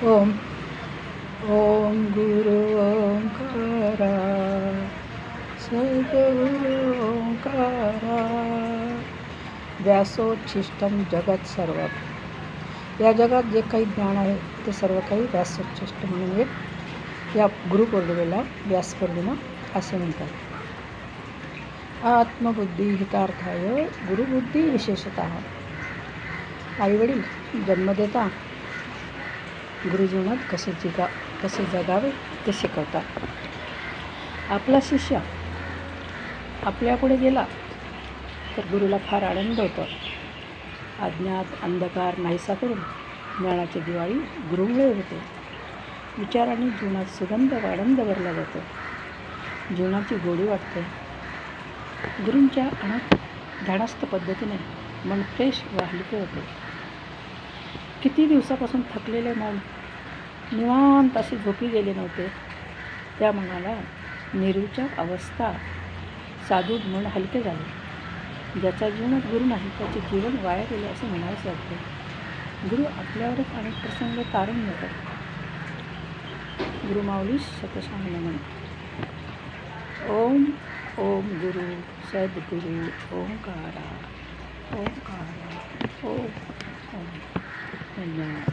ओम ओम गुरु ओंकारा सद्गुरु ओंकारा. व्यासोच्छिष्टम जगत सर्व. या जगात जे काही ज्ञान आहे ते सर्व काही व्यासोच्छिष्ट म्हणून एक या गुरुपौर्णिमेला व्यासपौर्णिमा असे म्हणतात. आत्मबुद्धी हितार्थाय गुरुबुद्धी विशेषत. आईवडील जन्म देता गुरुजीवनात कसे जिगा कसे जगावे ते शिकवतात आपला शिष्य आपल्यापुढे गेला तर गुरुला फार आनंद होतो. अज्ञात अंधकार नाहीसा करून ज्ञानाची दिवाळी गुरुमुळे होते. विचाराने जीवनात सुगंध व आनंद भरला जातो. जीवनाची गोडी वाटते. गुरूंच्या अनंत धाडास्त पद्धतीने मन फ्रेश व हलके होते. किती दिवसापासून थकलेले मन निवांत असे झोपी गेले नव्हते. त्या मनाला निर्विचार अवस्था साधू मन हलके झाले. ज्याच्या जीवनात गुरु नाही त्याचे जीवन वाया गेले असे म्हणावेच वाटते. गुरु आपल्यावरच अनेक प्रसंग तारून येतात गुरुमाऊली शतशाह नमन ओम ओम गुरु सद्गुरु ओंकारा ओंकारा ओम ओम. Wala.